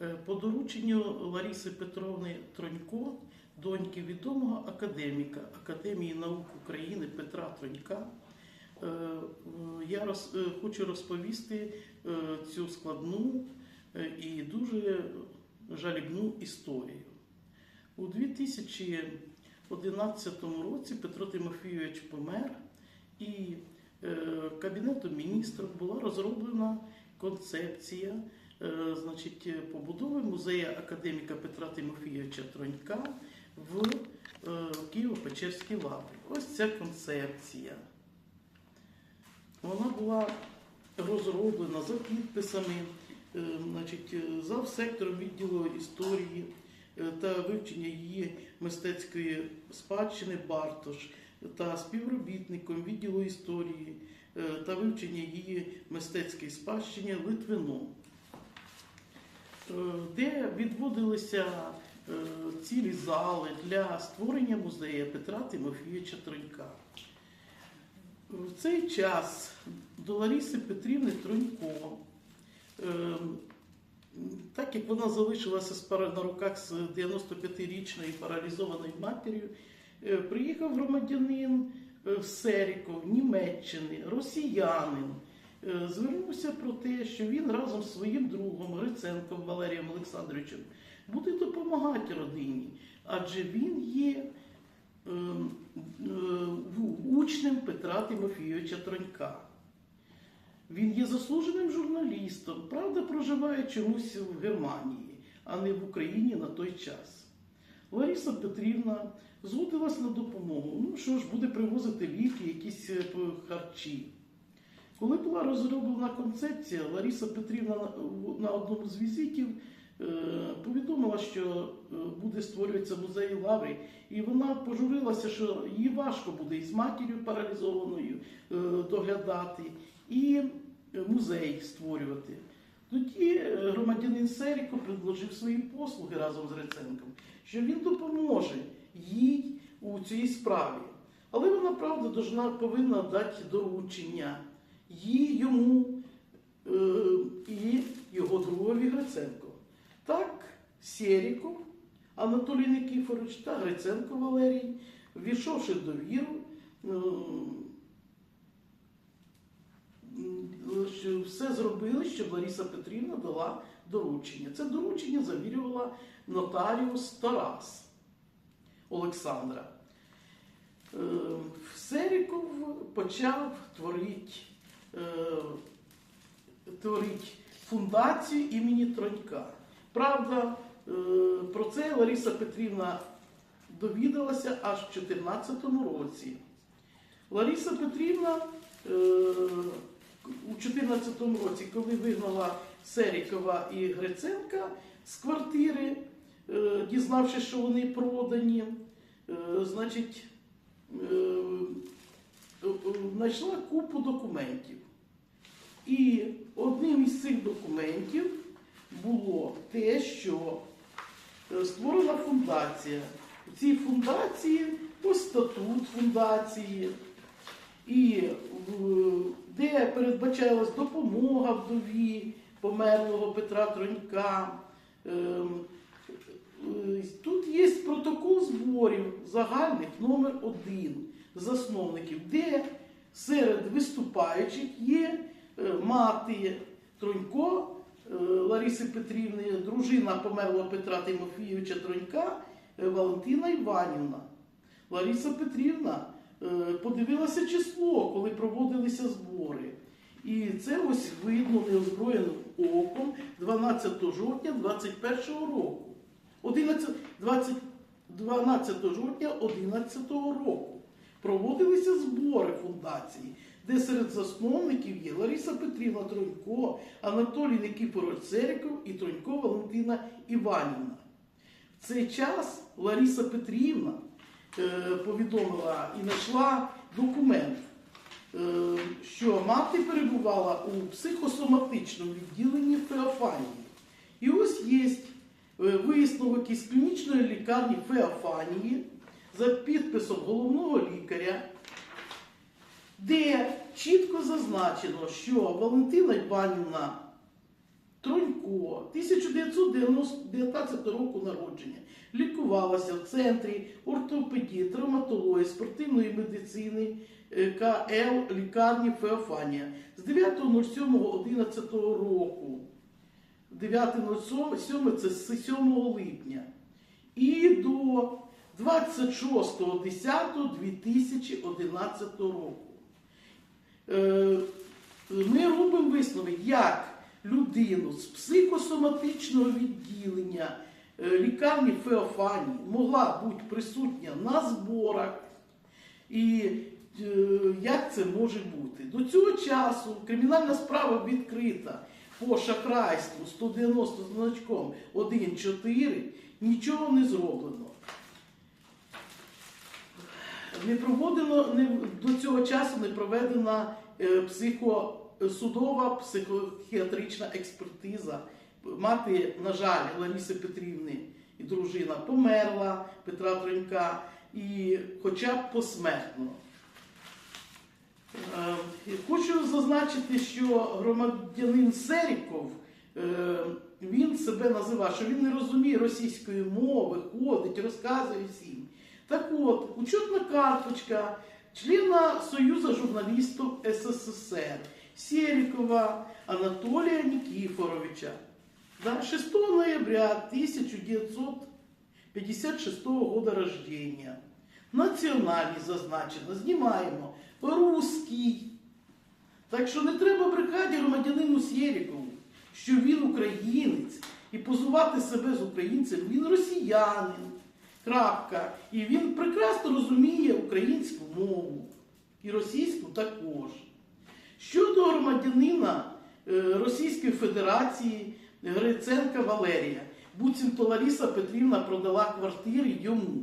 Е, По дорученню Лариси Петровни Тронько, доньки відомого академіка Академії наук України Петра Тронька, е, я роз, е, хочу розповісти цю складну і дуже жалібну історію. У 2011 році Петро Тимофійович помер, і Кабінетом міністрів була розроблена концепція значить, е, побудови музею академіка Петра Тимофійовича Тронька в е, Києво-Печерській лаврі. Ось ця концепція. Вона була розроблена за підписами е, значить, е, зав сектором відділу історії е, та вивчення її мистецької спадщини Бартош та співробітником відділу історії е, та вивчення її мистецької спадщини Литвином, е, де відводилися е, цілі зали для створення музею Петра Тимофійовича Тронька. В цей час до Лариси Петрівни Тронько, е, так як вона залишилася на руках з 95-річною паралізованою матір'ю, е, приїхав громадянин е, Серіков, Німеччини, росіянин. Е, Звернувся про те, що він разом з своїм другом Гриценком Валерієм Олександровичем буде допомагати родині, адже він є е, е, учнем Петра Тимофійовича Тронька. Він є заслуженим журналістом, правда, проживає чомусь в Германії, а не в Україні на той час. Лариса Петрівна згодилась на допомогу. Ну що ж, буде привозити ліки, якісь е, харчі. Коли була розроблена концепція, Лариса Петрівна на- одному з візитів е, повідомила, що е, буде створюватися музей лаври, і вона пожурилася, що їй важко буде із матір'ю паралізованою е, доглядати, і музей створювати. Тоді громадянин Серіко предложив свої послуги разом з Гриценком, що він допоможе їй у цій справі. Але вона, правда, повинна дати доручення їй, йому е, і його другові Гриценко. Так, Серіков Анатолій Никифорович та Гриценко Валерій, ввійшовши в довіру, е, все зробили, щоб Лариса Петрівна дала доручення. Це доручення завірювала нотаріус Тарас Олександра. Е, Серіков почав творити, творить фундацію імені Тронька. Правда, е, про це Лариса Петрівна довідалася аж в 2014 році. Лариса Петрівна е, у 2014 році, коли вигнала Серікова і Гриценка з квартири, е, дізнавшись, що вони продані, е, значить, е, е, знайшла купу документів. І одним із цих документів було те, що е, створена фундація. У цій фундації ось статут фундації, і де передбачалась допомога вдові померлого Петра Тронька. Ем, е, Тут є протокол зборів загальних номер один засновників, де серед виступаючих є е, мати Тронько е, Лариси Петрівни, дружина померлого Петра Тимофійовича Тронька е, Валентина Іванівна. Лариса Петрівна подивилася число, коли проводилися збори. І це ось видно неозброєним оком 12 жовтня 21-го року. 11, 20, 12 жовтня 11 року проводилися збори фундації, де серед засновників є Лариса Петрівна Тронько, Анатолій Никифорович Серіков і Тронько Валентина Іванівна. В цей час Лариса Петрівна е, повідомила і знайшла документ, е, що мати перебувала у психосоматичному відділенні Феофанії. І ось є е, висновок із клінічної лікарні Феофанії за підписом головного лікаря, де чітко зазначено, що Валентина Іванівна Тронько 1919 року народження. Лікувалася в центрі ортопедії, травматології, спортивної медицини е, КЛ лікарні Феофанія з 9.07.11 року. 9.07 це 7 липня. І до 26.10.2011 року. Е, Ми робимо висновок, як людину з психосоматичного відділення е, лікарні Феофанії могла бути присутня на зборах. І е, як це може бути? До цього часу кримінальна справа відкрита по шахрайству 190 значком 1.4, нічого не зроблено. Не проводено не, до цього часу не проведена е, психо, психіатрична експертиза. Мати, на жаль, Лариси Петрівни і дружина померла Петра Тронька, і хоча б посмертно. Е, Хочу зазначити, що громадянин Серіков, е, він себе називає, що він не розуміє російської мови, ходить, розказує всім. Так от, учетна карточка члена Союзу журналістів СССР Серікова Анатолія Нікіфоровича. Да, 6 ноября 1956 года рождения. Національність зазначено, знімаємо. Русський. Так що не треба брехати громадянину Сєрікову, що він українець, і позувати себе з українцем, він росіянин. Крапка. І він прекрасно розуміє українську мову. І російську також. Щодо громадянина е, Російської Федерації Гриценка Валерія, буцімто Лариса Петрівна продала квартири йому.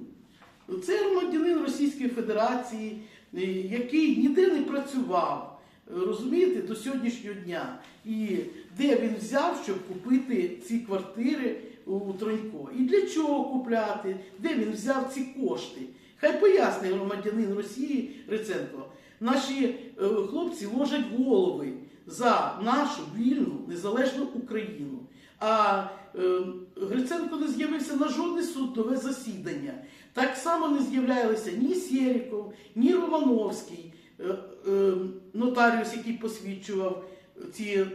Це громадянин Російської Федерації, е, який ніде не працював, е, розумієте, до сьогоднішнього дня. І де він взяв, щоб купити ці квартири у Тронько? І для чого купляти? Де він взяв ці кошти? Хай пояснить громадянин Росії Гриценко. Наші е, хлопці ложать голови за нашу вільну незалежну Україну. А е, Гриценко не з'явився на жодне судове засідання. Так само не з'являлися ні Сєріков, ні Романовський, е, е, нотаріус, який посвідчував ці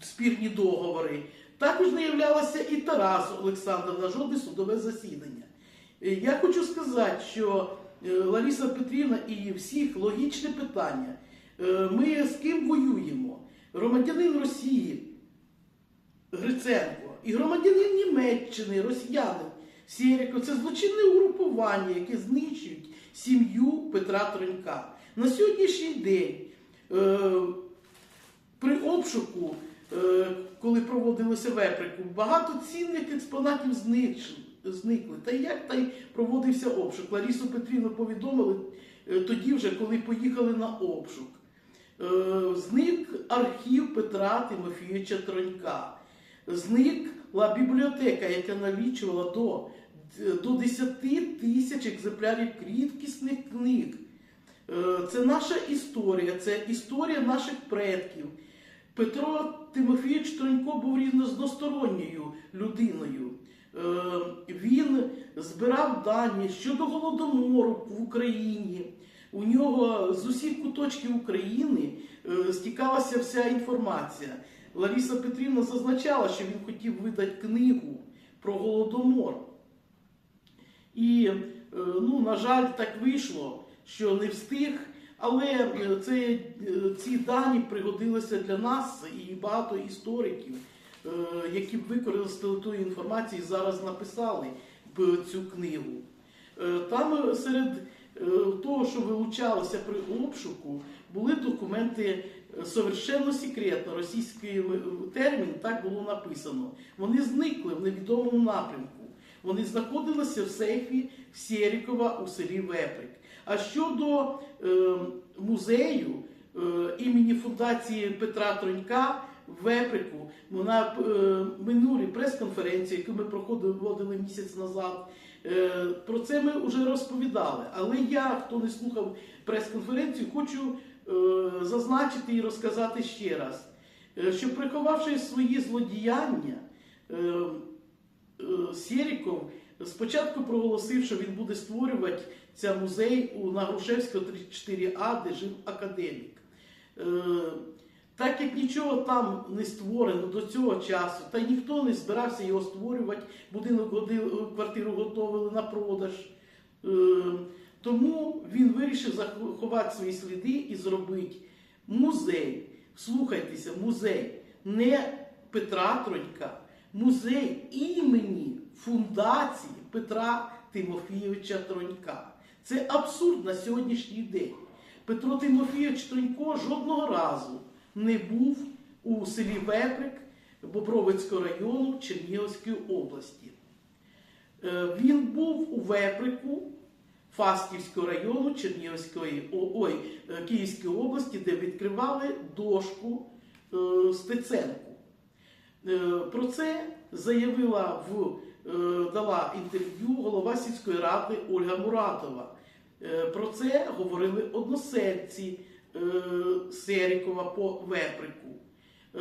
спірні договори. Також не являлася і Тарас Олександр на жодне судове засідання. Е, Я хочу сказати, що е, Лариса Петрівна і всіх логічне питання. Е, Ми з ким воюємо? Громадянин Росії Гриценко і громадянин Німеччини, росіянин Сєріко це злочинне угрупування, яке знищують сім'ю Петра Тронька. На сьогоднішній день при обшуку, коли проводилося веприку, багато цінних експонатів зникли. Та як та й проводився обшук? Ларісу Петрівну повідомили е, тоді вже, коли поїхали на обшук. Е, Зник архів Петра Тимофійовича Тронька. Зникла бібліотека, яка налічувала до, до 10 тисяч екземплярів рідкісних книг. Е, Це наша історія, це історія наших предків. Петро Тимофійович Тронько був різносторонньою людиною. Е, Він збирав дані щодо голодомору в Україні. У нього з усіх куточків України е, стікалася вся інформація. Лариса Петрівна зазначала, що він хотів видати книгу про голодомор. І, е, ну, на жаль, так вийшло, що не встиг. Але е, це, е, ці дані пригодилися для нас і багато істориків, е, які використали ту інформацію, і зараз написали цю книгу. Там серед того, що вилучалося при обшуку, були документи совершенно секретно, російський термін так було написано. Вони зникли в невідомому напрямку. Вони знаходилися в сейфі Сєрікова у селі Веприк. А щодо е, музею е, імені фундації Петра Тронька в Веприку, на е, минулій прес-конференції, яку ми проходили місяць назад, е, про це ми вже розповідали. Але я, хто не слухав прес-конференцію, хочу е, зазначити і розказати ще раз. е, що приховавши свої злодіяння, е, е, Сєріков спочатку проголосив, що він буде створювати ця музей у Грушевського 34А, де жив академік. Е, Так як нічого там не створено до цього часу, та ніхто не збирався його створювати, будинок квартиру готували на продаж. Е, Тому він вирішив заховати свої сліди і зробити музей. Слухайтеся, музей не Петра Тронька, музей імені фундації Петра Тимофійовича Тронька. Це абсурд на сьогоднішній день. Петро Тимофійович Тронько жодного разу не був у селі Веприк Бобровицького району Чернігівської області. Е, Він був у Веприку Фастівського району Чернігівської ой, е, Київської області, де відкривали дошку е, Стеценку. Е, Про це заявила в е, дала інтерв'ю голова сільської ради Ольга Муратова. Е, Про це говорили односельці е, Серікова по Веприку. Е,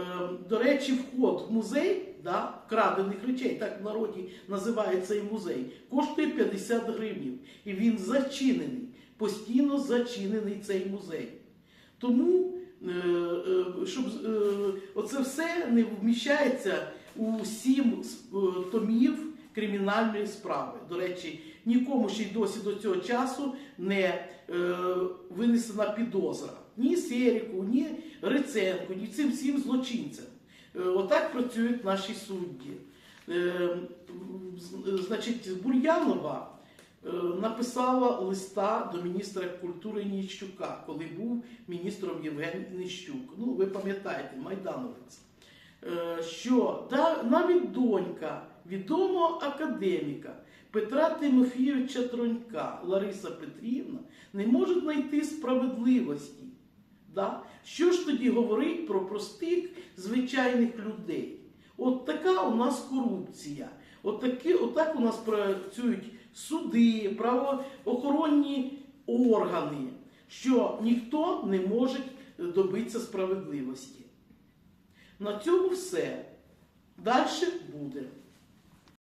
До речі, вход в музей да, вкрадених речей, так в народі називає цей музей, коштує 50 гривень. І він зачинений, постійно зачинений цей музей. Тому, е, е, щоб е, оце все не вміщається у сім е, томів кримінальної справи. До речі, нікому ще й досі до цього часу не е, винесена підозра. Ні Серіку, ні Риценку, ні цим всім злочинцям. Е, Отак працюють наші судді. Е, Значить, Бур'янова е, написала листа до міністра культури Ніщука, коли був міністром Євген Нищук. Ну, ви пам'ятаєте, майдановець. Е, Що навіть донька відомого академіка Петра Тимофійовича Тронька Лариса Петрівна не може знайти справедливості. Да? Що ж тоді говорить про простих звичайних людей? От така у нас корупція. От такі, отак у нас працюють суди, правоохоронні органи, що ніхто не може добитися справедливості. На цьому все. Далі буде.